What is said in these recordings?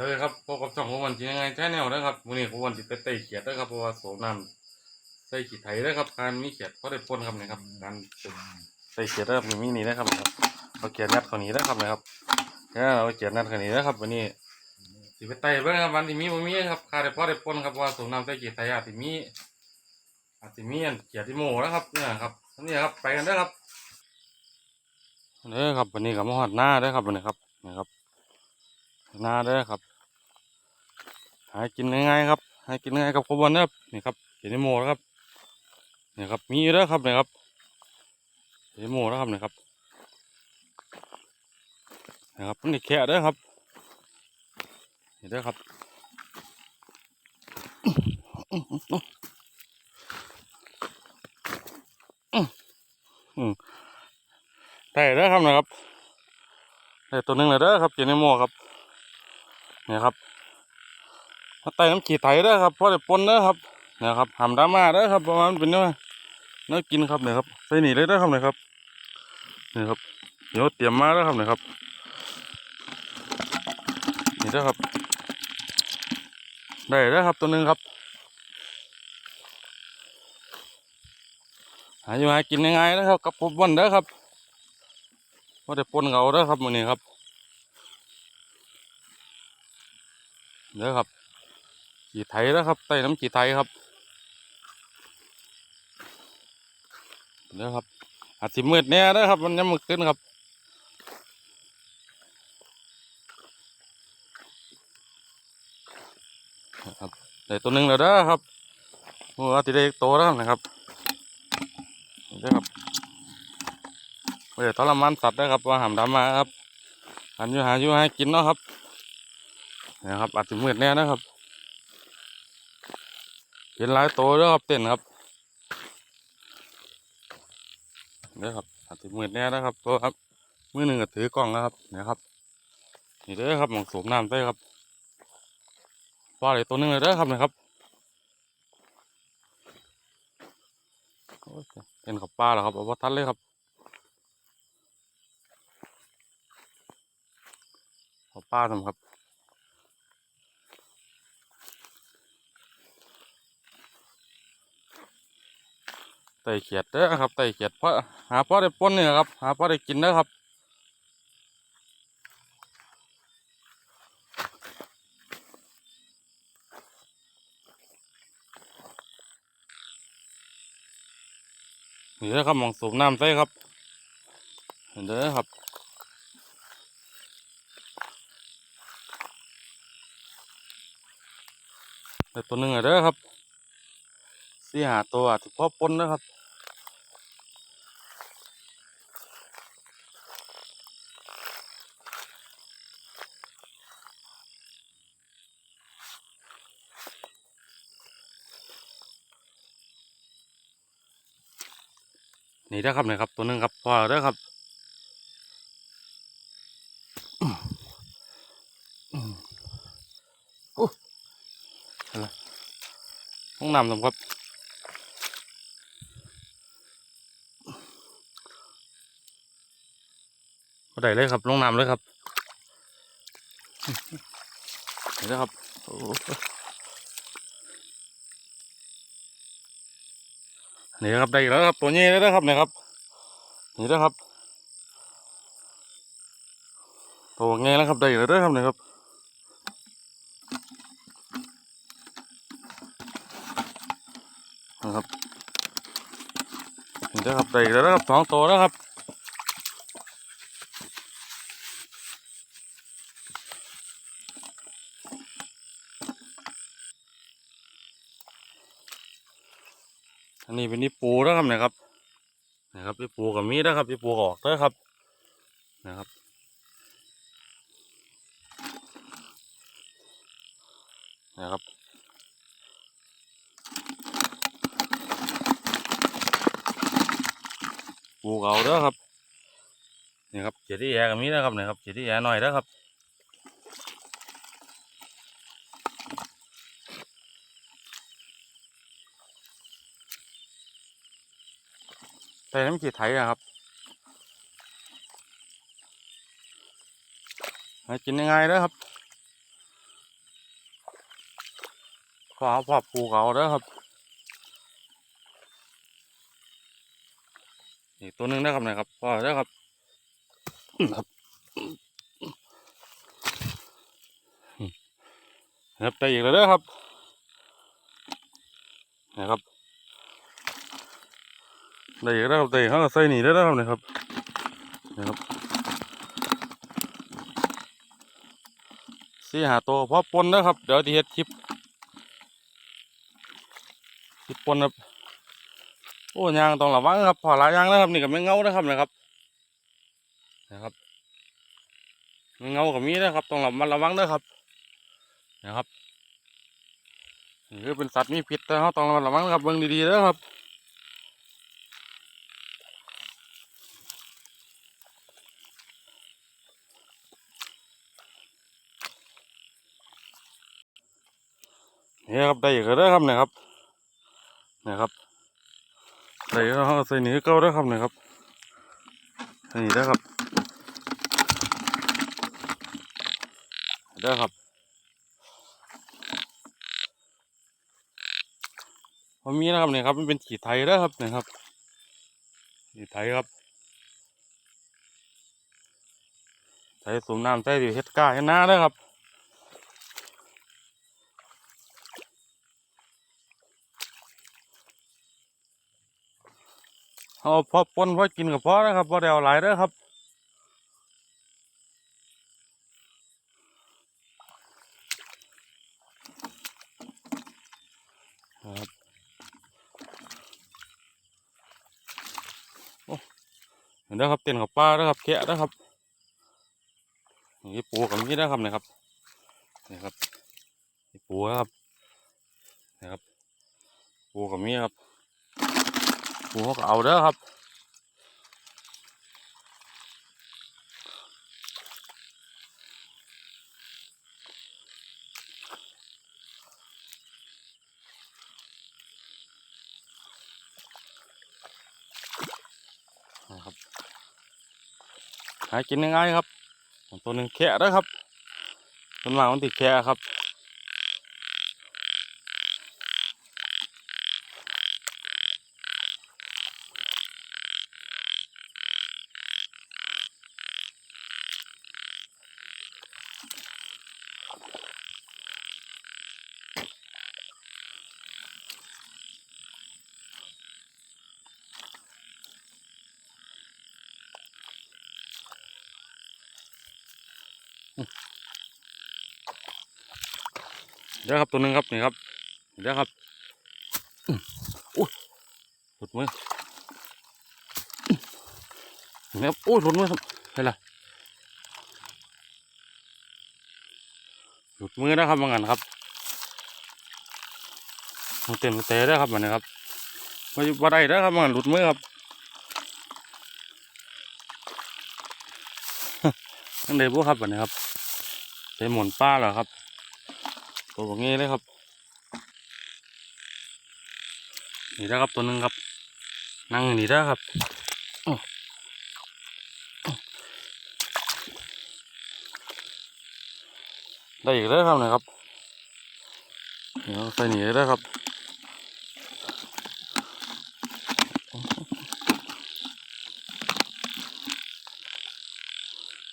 วัสดีครับพบกับช่องของวันที่ยังไงใช่แนวนะครับวันนี้ของวันที่ไปเตะเขียดนะครับเพราะว่าโสน้ำใส่ขีดไถนะครับการมีเขียดก็ได้พ่นครับเนะครับการใส่เขียดนะครับมีนี่นะครับนะครับเอาเขียดนัดเขานี้นะครับนะครับแล้วเราเอาเขียดนัดเขานี้นะครับวันนี้สิไปเตะเบ้างครับวันที่มีบ่มีครับคาได้พอได้พ่นครับเพราะว่าโสน้ำใส่ขีดไถอาจจะมีอาจจะมีอันเขียดที่โม่นะครับเนี่ยครับนี่ครับไปกันเด้อครับเด้อครับวันนี้กับมาหอดหน้าเด้อครับวันนี้ครับนะครับหน้าเด้อครับ หากินง่ายๆครับหากินง่ายกับขบวนนะครับนี่ครับเห็นโมแล้วครับนี่ครับมีแล้วครับนี่ครับเห็นโมแล้วครับนี่ครับนี่ครับนี่แค่เด้อครับนี่เด้อครับอืมได้เด้อครับนะครับได้ตัวนึงเลยเด้อครับเห็นโมครับนี่ครับ ถ้าไต่น้ำขี้ไถเด้อครับเพราะได้ปนเด้อครับเนี่ยครับหำดราม่าเด้อครับประมาณเป็นเนื้อเนื้อกินครับเนี่ยครับใส่หนีเลยเด้อครับเนี่ยครับนี่ครับเดี๋ยวเตรียมมาเด้อครับเนี่ยครับนี่เด้ครับ ได้เด้อครับตัวหนึ่งครับ หาอยู่หากินง่ายๆนะครับกับผมวันเด้อครับเพราะได้ปนเขาเด้อครับมื้อนี้ครับเด้อครับ ขี่ไถแล้วครับไต่น้ำขี่ไถครับเด้อครับอาจสิมืดแน่เด้อครับ มันยังมืดขึ้นครับครับได้ตัวหนึ่งแล้วเด้อครับโอ้อาติได้โตแล้วนะครับเด้อครับเดี๋ยวทรมานสัตว์ได้อครับว่าหามดำมาครับหันอยู่หาอยู่ให้กินเนาะครับนะครับอาจจะมืดแน่นะครับ เห็นหลายตัวแล้วครับเต้นครับเด้อครับอาจจะมืดแน่นะครับตัวครับมือหนึ่งก็ถือกล้องแล้วครับเนี่ยครับนี่เด้อครับหมองสูบน้ำได้ครับปลาอะไรตัวหนึงเลยเด้อครับนะครับเป็นขับปลาเหรอครับเอาวัทันเลยครับขับปลาทำครับ ไต่เขียดเด้อครับไต่เขียดเพราะหาเพราะได้ปนเนี่ยครับ หาเพราะได้กินเด้อครับนี่เด้อครับมองสูบน้ำใส่ครับเห็นเด้อครับแต่ตัวหนึ่งเด้อครับ สี่หาตัวอาจจะพอปนนะครับนี่ได้ครับนี่ครับ ตัวนึงครับพอแล้วเด้ครับอู้อะไรห้องน้ำสำครับ ได้เลยครับลงน้ำเลยครับนี่นะครับนี่นะครับได้อีกแล้วครับตัวนี้แล้วครับนี่ครับนี่นะครับตัวไงแล้วครับได้อีกแล้วด้อครับนี่ครับนะครับนี่นะครับได้อีกแล้วนะครับสองตัวแล้วครับ อันนี้เป็นนี่ปูแล้วครับนะครับนะครับพี่ปูกับมีนะครับพี่ปูออกแล้วครับนะครับนะครับปลูกเอาเด้อครับนี่ครับเจดที่แอกับมีนะครับนี่ครับเจดที่แอหน่อยเด้อครับ แต่น้ำจีไทยอะครับห้กินยังไงเด้อครับพ่อเอาพ่อปลูกเอาเด้อครับอีกตัวหนึ่งนะครับนะครับพอเด้อครับครับครับได้อีกแล้วเด้อครับนะครับ ได้อีกแล้วครับได้อีกเขาก็ใส่หนีได้แล้วครับนะครับนะครับสี่หาตัวพอปนนะครับ เดี๋ยวที่เฮ็ดคลิปคลิปปนครับโอ้ยางต้องระวังครับพอหลายยางนะครับนี่ก็ไม่เงานะครับนะครับนะครับไม่เงากับมีนะครับต้องระมัดระวังนะครับนะครับนี่คือเป็นสัตว์มีพิษแต่เขาต้องระมัดระวังนะครับเบิ่งดีๆนะครับ นี่ครับได้กแล้วเด้ครับเนี่ยครับเนี่ยครับได้แล้วเขาก็ใส่หนีเก้าเด้ครับเนี่ยครับใส่หนีได้ครับเด้ครับพอมีนะครับเนี่ยครับมันเป็นขีดไทยเด้ครับเนี่ยครับขีดไทยครับใส่สูมน้ำใส่ดิเฮ็ดก้าเฮ็ดหน้าเด้ครับ เอาพอปนพอกินกับพอนะครับพอเดียวหลายเด้อครับครับโอ้เห็นเด้อครับเต้นกับปลาเด้อครับแกะเด้อครับนี่ปูกับนี่เด้อครับนะครับนี่ครับปูครับนะครับปูกับนี่ครับ ปูเขาก็เอาเด้อครับนะครับหากินง่ายๆครับ ตัวหนึ่งแค่เด้ครับต้นมากมันติดแค่ครับ เดี๋ยวครับตัวหนึ่งครับนี่ครับเดี๋ยวครับอุ้ยหลุดมือนี่ครับอุ้ยหลุดมือครับเห็นไรหลุดมือนะครับบางอันครับมันเต็มเตะได้ครับมันนะครับมาอยู่บ่ได้ได้ครับบางอันหลุดมือครับนั่นเลยพวกครับแบบนี้ครับ เต็มหมุนป้าเหรอครับ ตัวแบบนี้เลยครับ นี่นะครับตัวหนึ่งครับ นั่งอยู่นี่ได้ครับได้อีกแล้วครับนะครับเดี๋ยวใส่หนีได้ครับ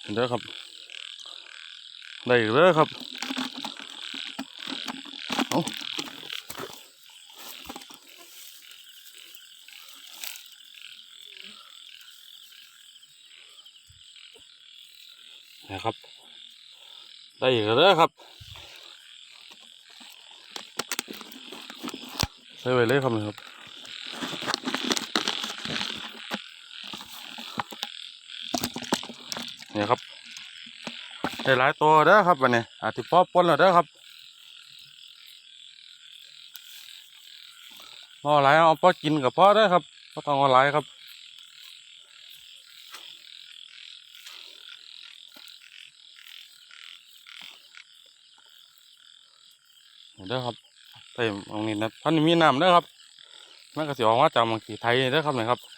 เห็นเด้ครับ ได้อีกแล้วครับนะครับ ได้อีกแล้วครับใส่ไว้เลยครับนะครับเนี่ยครับ ได้หลายตัวเด้อครับวันนี้อาจจะพอปนแล้วเด้อครับพอหลายเอาพอกินกับพอได้ครับก็ต้องเอาหลายครับเด้อครับใส่ตรงนี้นะพันมีน้ำเด้อครับมันก็สิออกมาจากมังคีไทยเด้อครับนะครับนะครับ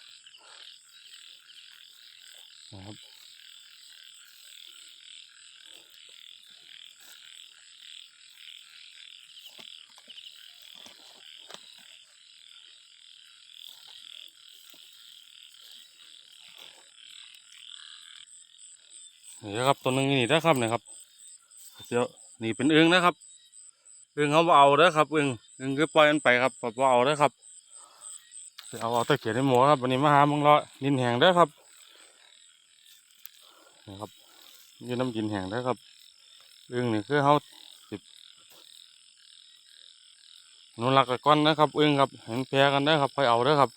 นี่นะครับตัวหนึงนี่นะครับนะครับเดี๋ยวนี่เป็นอึงนะครับอึงเขาบ่เอาเด้อครับอึงอึงคือปล่อยมันไปครับบ่เอาเด้อครับสิเอาเอาตะเกียบในหมูครับวันนี้มาหามังเลาะดินแห้งเด้อครับนี่ครับยืนน้ำดินแห้งเด้อครับอึงนี่คือเขาสิบนุรักษ์ไว้อนนะครับอึงครับเห็นแพรกันเด้อครับค่อยเอาเด้อครับ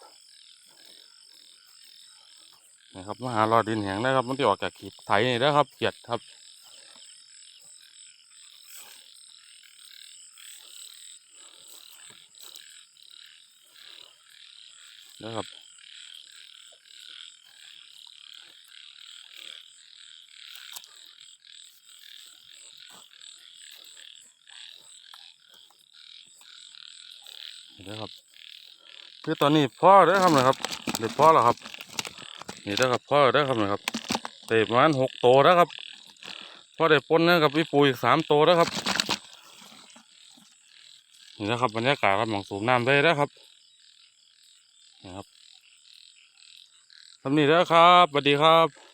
นะครับมาหารอดินแห้งนะครับมันที่ออกจากขีดไถนี่นะครับเกียดครับนะครับนี่นะครับคือตอนนี้พ่อเด้อครับนะครับเด็กพ่อแล้วครับ นี่แล้วครับพ่อได้ครับนะครับเตะประมาณหกโตแล้วครับพ่อได้ปนนะครับพี่ปูอีกสามโตแล้วครับนี่นะครับบรรยากาศครับหมองสูบน้ำได้แล้วครับนะครับทำนี่แล้วครับสวัสดีครับ